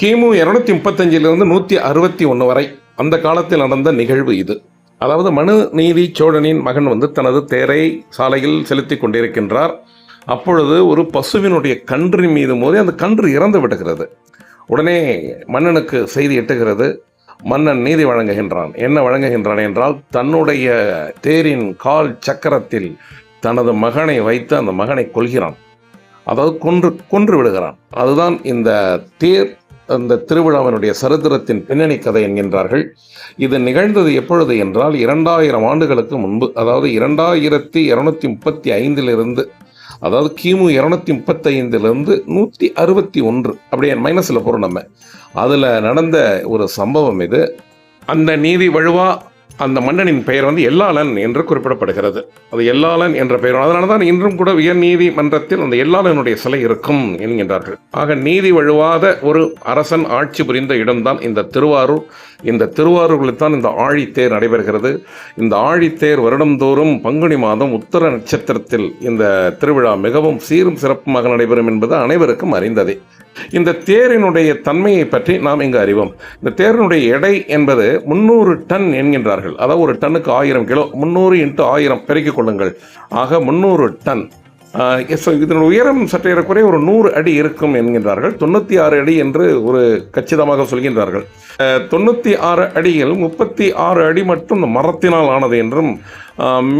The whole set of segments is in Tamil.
கிமு இரநூத்தி முப்பத்தஞ்சிலிருந்து நூற்றி அறுபத்தி ஒன்று வரை அந்த காலத்தில் நடந்த நிகழ்வு இது. அதாவது மனு நீதி சோழனின் மகன் வந்து தனது தேரை சாலையில் செலுத்தி கொண்டிருக்கின்றார். அப்பொழுது ஒரு பசுவினுடைய கன்று மீது மோதி அந்த கன்று இறந்து விடுகிறது. உடனே மன்னனுக்கு செய்தி எட்டுகிறது. மன்னன் நீதி வழங்குகின்றான். என்ன வழங்குகின்றான் என்றால் தன்னுடைய தேரின் கால் சக்கரத்தில் தனது மகனை வைத்து அந்த மகனை கொள்கிறான் அதாவது கொன்று கொன்று விடுகிறான். அதுதான் இந்த தேர் அந்த திருவிழாவினுடைய சரித்திரத்தின் பின்னணி கதை என்கின்றார்கள். இது நிகழ்ந்தது எப்பொழுது என்றால் இரண்டாயிரம் ஆண்டுகளுக்கு முன்பு. அதாவது இரண்டாயிரத்தி இருநூத்தி முப்பத்தி ஐந்திலிருந்து அதாவது கிமு இரநூத்தி முப்பத்தைந்திலிருந்து நூற்றி அறுபத்தி ஒன்று. அப்படியே மைனஸில் போகிறோம் நம்ம. அதில் நடந்த ஒரு சம்பவம் இது. அந்த நீதி வழுவா அந்த மன்னனின் பெயர் வந்து எல்லாளன் என்று குறிப்பிடப்படுகிறது. அது எல்லாளன் என்ற பெயர் அதனால தான் இன்றும் கூட உயர் நீதிமன்றத்தில் அந்த எல்லாளனுடைய சிலை இருக்கும் என்கின்றார்கள். ஆக நீதி வழுவாத ஒரு அரசன் ஆட்சி புரிந்த இடம்தான் இந்த திருவாரூர். இந்த திருவாரூரில் தான் இந்த ஆழித்தேர் நடைபெறுகிறது. இந்த ஆழித்தேர் வருடந்தோறும் பங்குனி மாதம் உத்தர நட்சத்திரத்தில் இந்த திருவிழா மிகவும் சீரும் சிறப்புமாக நடைபெறும் என்பது அனைவருக்கும் அறிந்ததே. இந்த தேரினுடைய தன்மையை பற்றி நாம் இங்கு அறிவோம். இந்த தேரினுடைய எடை என்பது முந்நூறு டன் என்கின்றார்கள். அதாவது ஒரு டன்னுக்கு ஆயிரம் கிலோ முந்நூறு இன்ட்டு ஆயிரம் பெருக்கிக் கொள்ளுங்கள். ஆக முந்நூறு டன். ஆஹ் so உயரம் சற்று ஒரு நூறு அடி இருக்கும் என்கின்றார்கள். தொண்ணூற்றி ஆறு அடி என்று ஒரு கச்சிதமாக சொல்கின்றார்கள். தொண்ணூற்றி ஆறு அடியில் முப்பத்தி ஆறு அடி மட்டும் மரத்தினால் ஆனது என்றும்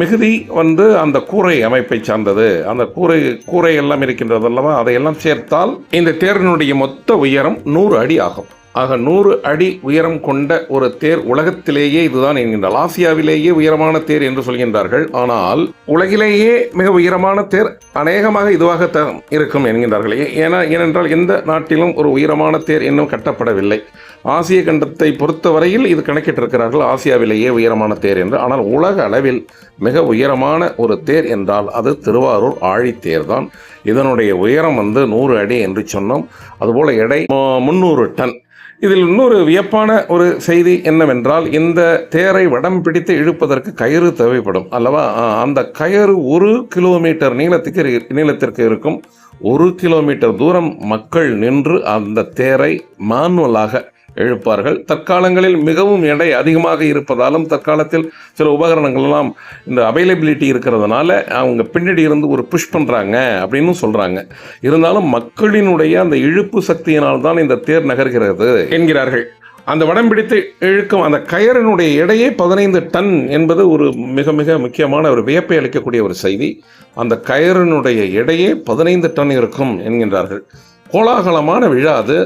மிகுதி வந்து அந்த கூரை அமைப்பை சார்ந்தது. அந்த கூரை கூரை எல்லாம் இருக்கின்றது அல்லவா அதையெல்லாம் சேர்த்தால் இந்த தேரினுடைய மொத்த உயரம் நூறு அடி ஆகும். ஆக நூறு அடி உயரம் கொண்ட ஒரு தேர் உலகத்திலேயே இதுதான் என்கின்றால் ஆசியாவிலேயே உயரமான தேர் என்று சொல்கின்றார்கள். ஆனால் உலகிலேயே மிக உயரமான தேர் அநேகமாக இதுவாகத்தான் இருக்கும் என்கின்றார்கள். ஏன்னா ஏனென்றால் எந்த நாட்டிலும் ஒரு உயரமான தேர் இன்னும் கட்டப்படவில்லை. ஆசிய கண்டத்தை பொறுத்தவரையில் இது கணக்கிட்டிருக்கிறார்கள். ஆசியாவிலேயே உயரமான தேர் என்று. ஆனால் உலக அளவில் மிக உயரமான ஒரு தேர் என்றால் அது திருவாரூர் ஆழித்தேர் தான் இதனுடைய உயரம் வந்து நூறு அடி என்று சொன்னோம். அதுபோல் எடை முந்நூறு டன். இதில் இன்னொரு வியப்பான ஒரு செய்தி என்னவென்றால் இந்த தேரை வடம் பிடித்து இழுப்பதற்கு கயிறு தேவைப்படும். அல்லவா? அந்த கயிறு ஒரு கிலோமீட்டர் நீளத்துக்கு நீளத்திற்கு இருக்கும். ஒரு கிலோமீட்டர் தூரம் மக்கள் நின்று அந்த தேரை மானுவலாக எழுப்பார்கள். தற்காலங்களில் மிகவும் எடை அதிகமாக இருப்பதாலும் தற்காலத்தில் சில உபகரணங்கள்லாம் இந்த அவைலபிலிட்டி இருக்கிறதுனால அவங்க பின்னாடி இருந்து ஒரு புஷ் பண்ணுறாங்க அப்படின்னு சொல்கிறாங்க இருந்தாலும் மக்களினுடைய அந்த இழுப்பு சக்தியினால் தான் இந்த தேர் நகர்கிறது என்கிறார்கள். அந்த வடம் பிடித்து இழுக்கும் அந்த கயரனுடைய எடையே பதினைந்து டன் என்பது ஒரு மிக மிக முக்கியமான ஒரு வியப்பை அளிக்கக்கூடிய ஒரு செய்தி. அந்த கயரனுடைய எடையே பதினைந்து டன் இருக்கும் என்கின்றார்கள். கோலாகலமான விழா அது.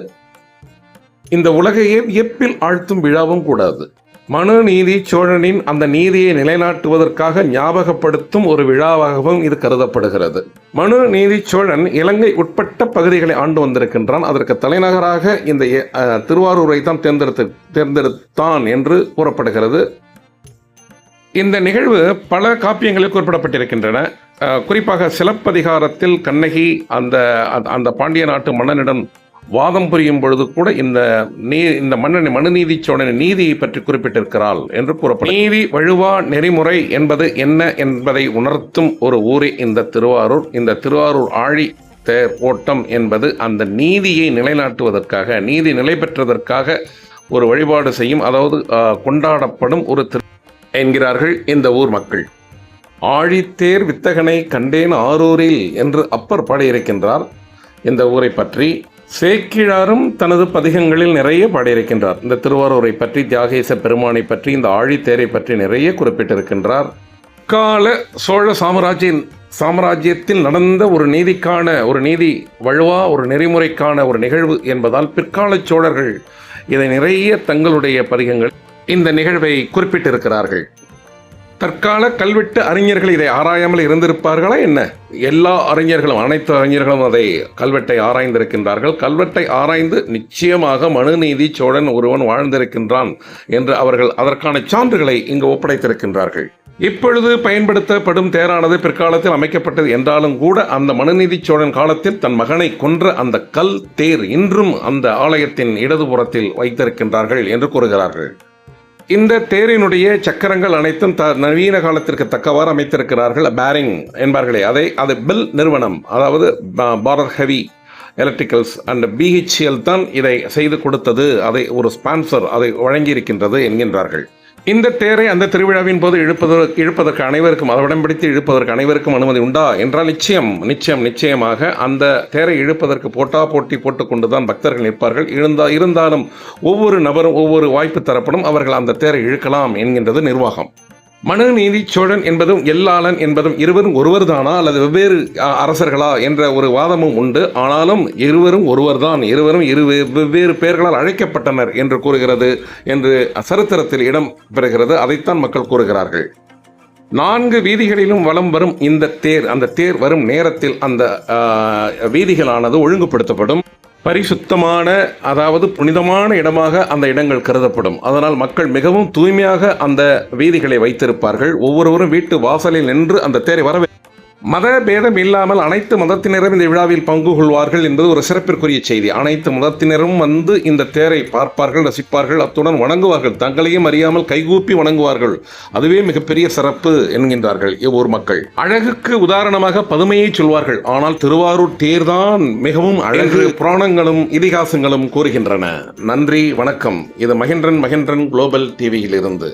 இந்த உலகையே வியப்பில் ஆழ்த்தும் விழாவும் கூடாது. மனு நீதி சோழனின் அந்த நீதியை நிலைநாட்டுவதற்காக ஞாபகப்படுத்தும் ஒரு விழாவாகவும் இது கருதப்படுகிறது. மனு நீதி சோழன் இலங்கை உட்பட்ட பகுதிகளை ஆண்டு வந்திருக்கின்றான். அதற்கு தலைநகராக இந்த திருவாரூரை தான் தேர்ந்தெடுத்து தேர்ந்தெடுத்தான் என்று கூறப்படுகிறது. இந்த நிகழ்வு பல காப்பியங்களில் குறிப்பிடப்பட்டிருக்கின்றன. அஹ், குறிப்பாக சிலப்பதிகாரத்தில் கண்ணகி அந்த அந்த- அந்த பாண்டிய நாட்டு மன்னனிடம் வாதம் புரியும் பொழுது கூட இந்த நீ இந்த மன்னனை மனுநீதி சோழனின் நீதியை பற்றி குறிப்பிட்டிருக்கிறாள் என்று கூறப்படும். நீதி வழுவா நெறிமுறை என்பது என்ன என்பதை உணர்த்தும் ஒரு ஊரே இந்த திருவாரூர். இந்த திருவாரூர் ஆழி தேர் ஓட்டம் என்பது அந்த நீதியை நிலைநாட்டுவதற்காக நீதி நிலை பெற்றதற்காக ஒரு வழிபாடு செய்யும் அதாவது கொண்டாடப்படும் ஒரு திரு என்கிறார்கள் இந்த ஊர் மக்கள். ஆழித்தேர் வித்தகனை கண்டேன் ஆரூரில் என்று அப்பர் பாடியிருக்கின்றார். இந்த ஊரை பற்றி சேக்கிழாரும் தனது பதிகங்களில் நிறைய பாடியிருக்கின்றார். இந்த திருவாரூரை பற்றி தியாகேச பெருமானை பற்றி இந்த ஆழித்தேரை பற்றி நிறைய குறிப்பிட்டிருக்கின்றார். கால சோழ சாம்ராஜ்ய சாம்ராஜ்யத்தில் நடந்த ஒரு நீதிக்கான ஒரு நீதி வழுவா ஒரு நெறிமுறைக்கான ஒரு நிகழ்வு என்பதால் பிற்கால சோழர்கள் இதை நிறைய தங்களுடைய பதிகங்கள் இந்த நிகழ்வை குறிப்பிட்டிருக்கிறார்கள். தற்கால கல்வெட்டு அறிஞர்கள் இதை ஆராயாமல் இருந்திருப்பார்களா என்ன? எல்லா அறிஞர்களும் அனைத்து அறிஞர்களும் அதை கல்வெட்டை ஆராய்ந்திருக்கின்றார்கள். கல்வெட்டை ஆராய்ந்து நிச்சயமாக மனுநீதி சோழன் ஒருவன் வாழ்ந்திருக்கின்றான் என்று அவர்கள் அதற்கான சான்றுகளை இங்கு ஒப்படைத்திருக்கின்றார்கள். இப்பொழுது பயன்படுத்தப்படும் தேரானது பிற்காலத்தில் அமைக்கப்பட்டது என்றாலும் கூட அந்த மனுநீதி சோழன் காலத்தில் தன் மகனை கொன்ற அந்த கல் தேர் இன்றும் அந்த ஆலயத்தின் இடதுபுறத்தில் வைத்திருக்கின்றார்கள் என்று கூறுகிறார்கள். இந்த தேரினுடைய சக்கரங்கள் அனைத்தும் த நவீன காலத்திற்கு தக்கவாறு அமைத்திருக்கிறார்கள். பேரிங் என்பார்களே அதை அது பெல் நிறுவனம் அதாவது பாரர் Bharat heavy electricals and BHEL தான் இதை செய்து கொடுத்தது. அதை ஒரு ஸ்பான்சர் அதை வழங்கியிருக்கின்றது என்கின்றார்கள். இந்த தேரை அந்த திருவிழாவின் போது இழுப்பதற்கு இழுப்பதற்கு அனைவருக்கும் அதவிடம் பிடித்து இழுப்பதற்கு அனைவருக்கும் அனுமதி உண்டா? என்றால் நிச்சயம் நிச்சயம் நிச்சயமாக அந்த தேரை இழுப்பதற்கு போட்டா போட்டி போட்டுக்கொண்டு தான் பக்தர்கள் நிற்பார்கள். இருந்தா இருந்தாலும் ஒவ்வொரு நபரும் ஒவ்வொரு வாய்ப்பு தரப்படும். அவர்கள் அந்த தேரை இழுக்கலாம் என்கின்றது நிர்வாகம். மனுநீதி சோழன் என்பதும் எல்லாளன் என்பதும் இருவரும் ஒருவர்தானா? அல்லது வெவ்வேறு அரசர்களா என்ற ஒரு வாதமும் உண்டு. ஆனாலும் இருவரும் ஒருவர்தான். இருவரும் இரு வெவ்வேறு பெயர்களால் அழைக்கப்பட்டனர் என்று கூறுகிறது என்று சரித்திரத்தில் இடம் பெறுகிறது. அதைத்தான் மக்கள் கூறுகிறார்கள். நான்கு வீதிகளிலும் வலம் வரும் இந்த தேர் அந்த தேர் வரும் நேரத்தில் அந்த வீதிகளானது ஒழுங்குபடுத்தப்படும். பரிசுத்தமான அதாவது புனிதமான இடமாக அந்த இடங்கள் கருதப்படும். அதனால் மக்கள் மிகவும் தூய்மையாக அந்த வீதிகளை வைத்திருப்பார்கள். ஒவ்வொருவரும் வீட்டு வாசலில் நின்று அந்த தேரை வரவே மத பேதம் இல்லாமல் அனைத்து மதத்தினரும் இந்த விழாவில் பங்கு கொள்வார்கள் என்பது ஒரு சிறப்பிற்குரிய செய்தி. அனைத்து மதத்தினரும் வந்து இந்த தேரை பார்ப்பார்கள் ரசிப்பார்கள். அத்துடன் வணங்குவார்கள். தங்களையும் அறியாமல் கைகூப்பி வணங்குவார்கள். அதுவே மிகப்பெரிய சிறப்பு என்கின்றார்கள் இவ்வூர் மக்கள். அழகுக்கு உதாரணமாக பதுமையை சொல்வார்கள். ஆனால் திருவாரூர் தேர்தான் மிகவும் அழகு புராணங்களும் இதிகாசங்களும் கூறுகின்றன. நன்றி வணக்கம். இது மகேந்திரன் மகேந்திரன் குளோபல் டிவியிலிருந்து